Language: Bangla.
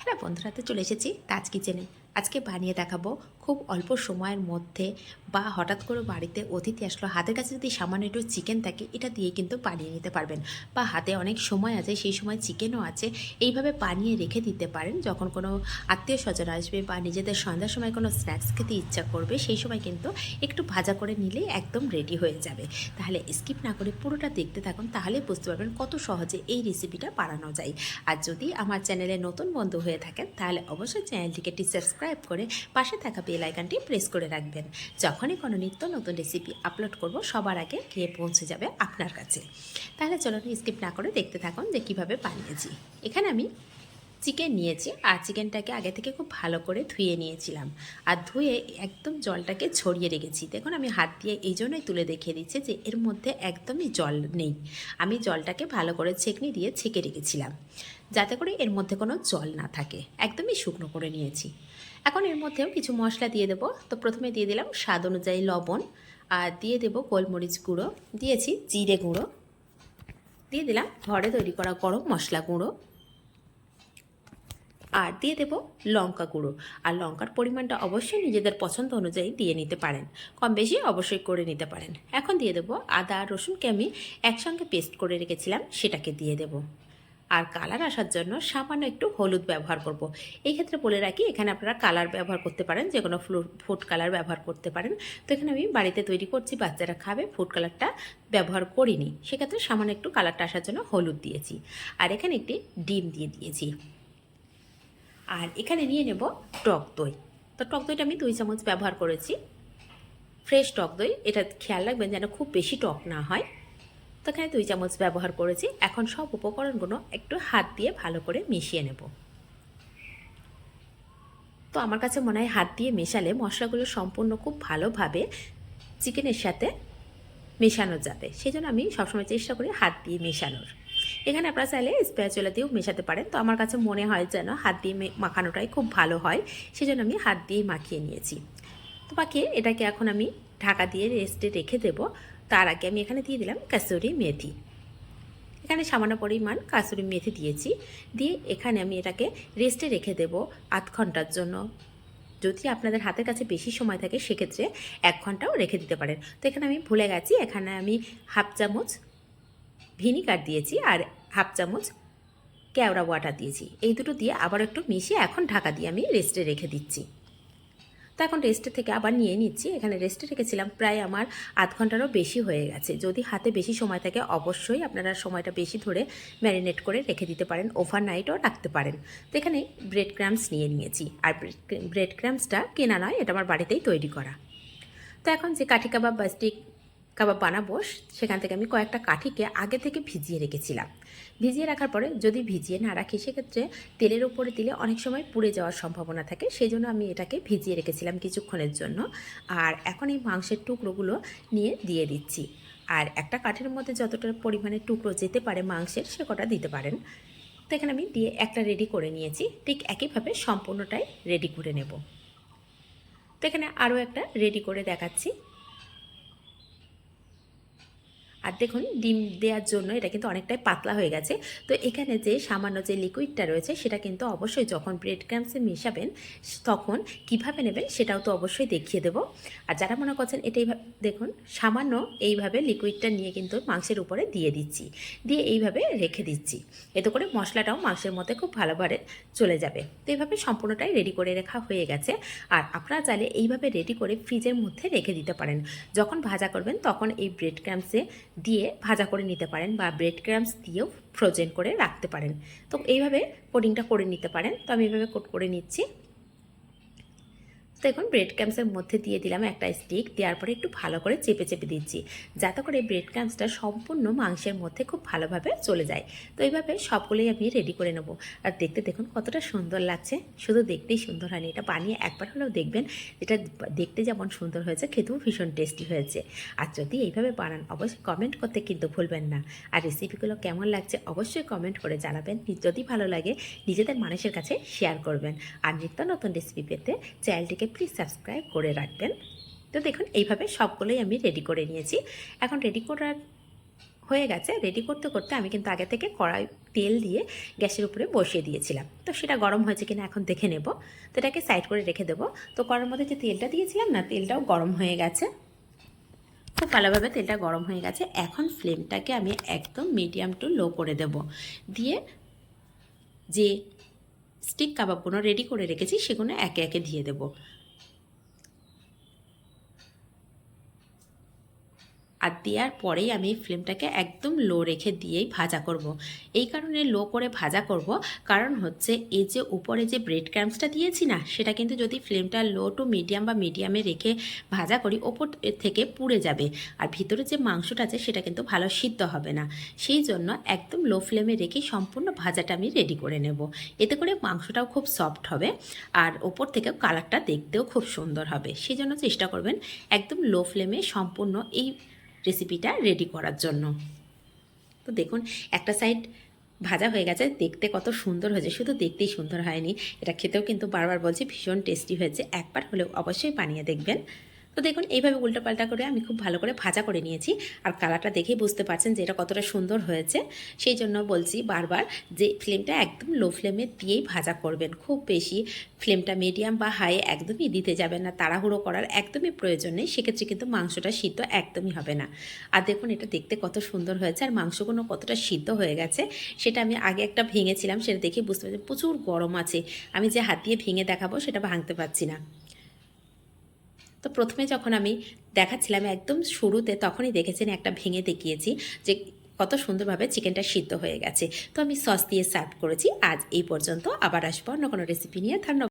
হ্যালো বন্ধুরা তো চলে এসেছি তাজ কিচেনে আজকে বানিয়ে দেখাবো খুব অল্প সময়ের মধ্যে বা হঠাৎ করে বাড়িতে অতিথি আসলো, হাতের কাছে যদি সামান্য একটু চিকেন থাকে, এটা দিয়ে কিন্তু বানিয়ে নিতে পারবেন। বা হাতে অনেক সময় আছে, সেই সময় চিকেনও আছে, এইভাবে বানিয়ে রেখে দিতে পারেন। যখন কোনো আত্মীয় স্বজন আসবে বা নিজেদের সন্ধ্যার সময় কোনো স্ন্যাক্স খেতে ইচ্ছা করবে, সেই সময় কিন্তু একটু ভাজা করে নিলেই একদম রেডি হয়ে যাবে। তাহলে স্কিপ না করে পুরোটা দেখতে থাকুন, তাহলে বুঝতে পারবেন কত সহজে এই রেসিপিটা বানানো যায়। আর যদি আমার চ্যানেলে নতুন বন্ধু হয়ে থাকেন, তাহলে অবশ্যই চ্যানেলটিকে একটি সাবস্ক্রাইব করে পাশে থাকা বেল আইকনটি প্রেস করে রাখবেন। যখনই কোনো নিত্য নতুন রেসিপি আপলোড করব, সবার আগে গিয়ে পৌঁছে যাবে আপনার কাছে। তাহলে চলুন স্কিপ না করে দেখতে থাকুন যে কীভাবে বানিয়েছি। এখানে আমি চিকেন নিয়েছি, আর চিকেনটাকে আগে থেকে খুব ভালো করে ধুয়ে নিয়েছিলাম। আর ধুয়ে একদম জলটাকে ছড়িয়ে রেখেছি। দেখুন, আমি হাত দিয়ে এই জন্যই তুলে দেখিয়ে দিচ্ছি যে এর মধ্যে একদমই জল নেই। আমি জলটাকে ভালো করে ছেঁকনি দিয়ে ছেঁকে রেখেছিলাম। যাতে করে এর মধ্যে কোনো জল না থাকে। একদমই শুকনো করে নিয়েছি। এখন এর মধ্যেও কিছু মশলা দিয়ে দেবো। তো প্রথমে দিয়ে দিলাম স্বাদ অনুযায়ী লবণ আর দিয়ে দেবো গোলমরিচ গুঁড়ো। দিয়েছি জিরে গুঁড়ো। দিয়ে দিলাম ঘরে তৈরি করা গরম মশলা গুঁড়ো। আর দিয়ে দেবো লঙ্কা গুঁড়ো। আর লঙ্কার পরিমাণটা অবশ্যই নিজেদের পছন্দ অনুযায়ী দিয়ে নিতে পারেন। কম বেশি অবশ্যই করে নিতে পারেন। এখন দিয়ে দেবো আদা আর রসুনকে আমি একসঙ্গে পেস্ট করে রেখেছিলাম, সেটাকে দিয়ে দেবো। আর কালার আসার জন্য সামান্য একটু হলুদ ব্যবহার করব। এই ক্ষেত্রে বলে রাখি, এখানে আপনারা কালার ব্যবহার করতে পারেন যে কোনো ফুড কালার ব্যবহার করতে পারেন। তো এখানে আমি বাড়িতে তৈরি করছি, বাচ্চারা খাবে ফুড কালারটা ব্যবহার করিনি। সেক্ষেত্রে সামান্য একটু কালারটা আসার জন্য হলুদ দিয়েছি। আর এখানে একটি ডিম দিয়ে দিয়েছি। আর এখানে নিয়ে নেব টক দই। তো টক দইটা আমি দুই চামচ ব্যবহার করেছি। ফ্রেশ টক দই, এটা খেয়াল রাখবেন যেন খুব বেশি টক না হয়। তো এখানে দুই চামচ ব্যবহার করেছি। এখন সব উপকরণগুলো একটু হাত দিয়ে ভালো করে মিশিয়ে নেব। তো আমার কাছে মনে হয় হাত দিয়ে মেশালে মশলাগুলো সম্পূর্ণ খুব ভালোভাবে চিকেনের সাথে মেশানো যাবে। সেই জন্য আমি সবসময় চেষ্টা করি হাত দিয়ে মেশানোর। এখানে আপনারা চাইলে স্প্যাচুলা দিয়েও মেশাতে পারেন। তো আমার কাছে মনে হয় যেন হাত দিয়ে মাখানোটাই খুব ভালো হয়। সেই জন্য আমি হাত দিয়েই মাখিয়ে নিয়েছি। তো মাখিয়ে এটাকে এখন আমি ঢাকা দিয়ে রেস্টে রেখে দেবো। তার আগে আমি এখানে দিয়ে দিলাম কাসুরি মেথি। এখানে সামান্য পরিমাণ কাসুরি মেথি দিয়েছি। দিয়ে এখানে আমি এটাকে রেস্টে রেখে দেব আধ ঘণ্টার জন্য। যদি আপনাদের হাতের কাছে বেশি সময় থাকে, সেক্ষেত্রে এক ঘন্টাও রেখে দিতে পারেন। তো এখানে আমি ভুলে গেছি, এখানে আমি হাফ চামচ ভিনিগার দিয়েছি আর হাফ চামচ কেওড়া ওয়াটার দিয়েছি। এই দুটো দিয়ে আবার একটু মিশিয়ে এখন ঢাকা দিয়ে আমি রেস্টে রেখে দিচ্ছি। তো এখন রেস্টে থেকে আবার নিয়ে নিচ্ছি। এখানে রেস্টে রেখেছিলাম, প্রায় আমার আধ ঘন্টারও বেশি হয়ে গেছে। যদি হাতে বেশি সময় থাকে, অবশ্যই আপনারা সময়টা বেশি ধরে ম্যারিনেট করে রেখে দিতে পারেন ওভারনাইটও রাখতে পারেন। তো এখানে ব্রেড ক্রামস নিয়ে নিয়েছি। আর ব্রেড ক্রামসটা কেনা নয়, এটা আমার বাড়িতেই তৈরি করা। তো এখন যে কাঠি কাবাব বা স্টিক কাবাব বানাবো, সেখান থেকে আমি কয়েকটা কাঠিকে আগে থেকে ভিজিয়ে রেখেছিলাম। ভিজিয়ে রাখার পরে যদি ভিজিয়ে না রাখি, সেক্ষেত্রে তেলের উপরে দিলে অনেক সময় পুড়ে যাওয়ার সম্ভাবনা থাকে। সেই জন্য আমি এটাকে ভিজিয়ে রেখেছিলাম কিছুক্ষণের জন্য। আর এখন এই মাংসের টুকরোগুলো নিয়ে দিয়ে দিচ্ছি। আর একটা কাঠের মধ্যে যতটা পরিমাণে টুকরো যেতে পারে মাংসের, সে কটা দিতে পারেন। তো এখানে আমি দিয়ে একটা রেডি করে নিয়েছি। ঠিক একইভাবে সম্পূর্ণটাই রেডি করে নেব। তো এখানে আরও একটা রেডি করে দেখাচ্ছি। দেখুন, ডিম দেওয়ার জন্য এটা কিন্তু অনেকটাই পাতলা হয়ে গেছে। তো এখানে যে সামান্য যে লিকুইডটা রয়েছে, সেটা কিন্তু অবশ্যই যখন ব্রেড ক্রামসে মেশাবেন, তখন কীভাবে নেবেন সেটাও তো অবশ্যই দেখিয়ে দেবো। আর যারা মনে করছেন এটাই দেখুন, সামান্য এইভাবে লিকুইডটা নিয়ে কিন্তু মাংসের উপরে দিয়ে দিচ্ছি, দিয়ে এইভাবে রেখে দিচ্ছি। এতে করে মশলাটাও মাংসের মধ্যে খুব ভালোভাবে চলে যাবে। তো এইভাবে সম্পূর্ণটাই রেডি করে রাখা হয়ে গেছে। আর আপনারা চাইলে এইভাবে রেডি করে ফ্রিজের মধ্যে রেখে দিতে পারেন। যখন ভাজা করবেন, তখন এই ব্রেড ক্রামসে দিয়ে ভাজা করে নিতে পারেন বা ব্রেড ক্রামস দিয়েও ফ্রোজেন করে রাখতে পারেন। তো এইভাবে কোডিংটা করে নিতে পারেন। তো আমি এইভাবে কোট করে নিচ্ছি। তো এখন ব্রেড ক্যাম্পসের মধ্যে দিয়ে দিলাম একটা স্টিক দেওয়ার পরে একটু ভালো করে চেপে চেপে দিচ্ছি। যাতে করে ব্রেড ক্যাম্পসটা সম্পূর্ণ মাংসের মধ্যে খুব ভালোভাবে চলে যায়। তো এইভাবে সবগুলোই আমি রেডি করে নেব। আর দেখতে দেখুন, কতটা সুন্দর লাগছে। শুধু দেখতেই সুন্দর হয়নি, এটা বানিয়ে একবার হলেও দেখবেন, এটা দেখতে যেমন সুন্দর হয়েছে, খেতেও ভীষণ টেস্টি হয়েছে। আর যদি এইভাবে বানান, অবশ্যই কমেন্ট করতে কিন্তু ভুলবেন না। আর রেসিপিগুলো কেমন লাগছে, অবশ্যই কমেন্ট করে জানাবেন। যদি ভালো লাগে, নিজেদের মানুষের কাছে শেয়ার করবেন। আর নিত্য নতুন রেসিপি পেতে চ্যানেলটিকে প্লিজ সাবস্ক্রাইব করে রাখবেন। তো দেখুন, এইভাবে সবগুলোই আমি রেডি করে নিয়েছি। এখন রেডি করার হয়ে গেছে। রেডি করতে করতে আমি কিন্তু আগে থেকে কড়াই তেল দিয়ে গ্যাসের উপরে বসিয়ে দিয়েছিলাম। তো সেটা গরম হয়েছে কিনা এখন দেখে নেব। তো এটাকে সাইড করে রেখে দেবো। তো কড়ার মধ্যে যে তেলটা দিয়েছিলাম না, তেলটাও গরম হয়ে গেছে। খুব ভালোভাবে তেলটা গরম হয়ে গেছে। এখন ফ্লেমটাকে আমি একদম মিডিয়াম টু লো করে দেব। দিয়ে যে স্টিক কাবাবগুলো রেডি করে রেখেছি, সেগুলো একে একে দিয়ে দেবো। আর দেওয়ার পরেই আমি এই ফ্লেমটাকে একদম লো রেখে দিয়েই ভাজা করব। এই কারণে লো করে ভাজা করব। কারণ হচ্ছে এই যে উপরে যে ব্রেড ক্রামসটা দিয়েছি না, সেটা কিন্তু যদি ফ্লেমটা লো টু মিডিয়াম বা মিডিয়ামে রেখে ভাজা করি, ওপর থেকে পুড়ে যাবে। আর ভিতরে যে মাংসটা আছে, সেটা কিন্তু ভালো সিদ্ধ হবে না। সেই জন্য একদম লো ফ্লেমে রেখেই সম্পূর্ণ ভাজাটা আমি রেডি করে নেব। এতে করে মাংসটাও খুব সফট হবে আর ওপর থেকেও কালারটা দেখতেও খুব সুন্দর হবে। সেই জন্য চেষ্টা করবেন একদম লো ফ্লেমে সম্পূর্ণ এই রেসিপিটা রেডি করার জন্য। তো দেখুন, একটা সাইড ভাজা হয়ে গেছে, দেখতে কত সুন্দর হয়েছে। শুধু দেখতেই সুন্দর হয়নি, এটা খেতেও কিন্তু বারবার বলছি, ভীষণ টেস্টি হয়েছে। একবার হলেও অবশ্যই বানিয়ে দেখবেন। তো দেখুন, এইভাবে উল্টোপাল্টা করে আমি খুব ভালো করে ভাজা করে নিয়েছি। আর কালারটা দেখেই বুঝতে পারছেন যে এটা কতটা সুন্দর হয়েছে। সেই জন্য বলছি বারবার যে ফ্লেমটা একদম লো ফ্লেমে দিয়েই ভাজা করবেন। খুব বেশি ফ্লেমটা মিডিয়াম বা হাই একদমই দিতে যাবেন না। তাড়াহুড়ো করার একদমই প্রয়োজন নেই। সেক্ষেত্রে কিন্তু মাংসটা সিদ্ধ একদমই হবে না। আর দেখুন, এটা দেখতে কত সুন্দর হয়েছে। আর মাংসগুলো কতটা সিদ্ধ হয়ে গেছে, সেটা আমি আগে একটা ভেঙেছিলাম, সেটা দেখে বুঝতে পারছি প্রচুর গরম আছে। আমি যে হাত দিয়ে ভেঙে দেখাবো, সেটা ভাঙতে পারছি না। তো প্রথমে যখন আমি দেখাচ্ছিলাম একদম শুরুতে, তখনই দেখেছেন একটা ভেঙে দেখিয়েছি যে কত সুন্দরভাবে চিকেনটা সিদ্ধ হয়ে গেছে। তো আমি সস দিয়ে সার্ভ করেছি। আজ এই পর্যন্ত আবার আসব অন্য কোনো রেসিপি নিয়ে। ধন্যবাদ।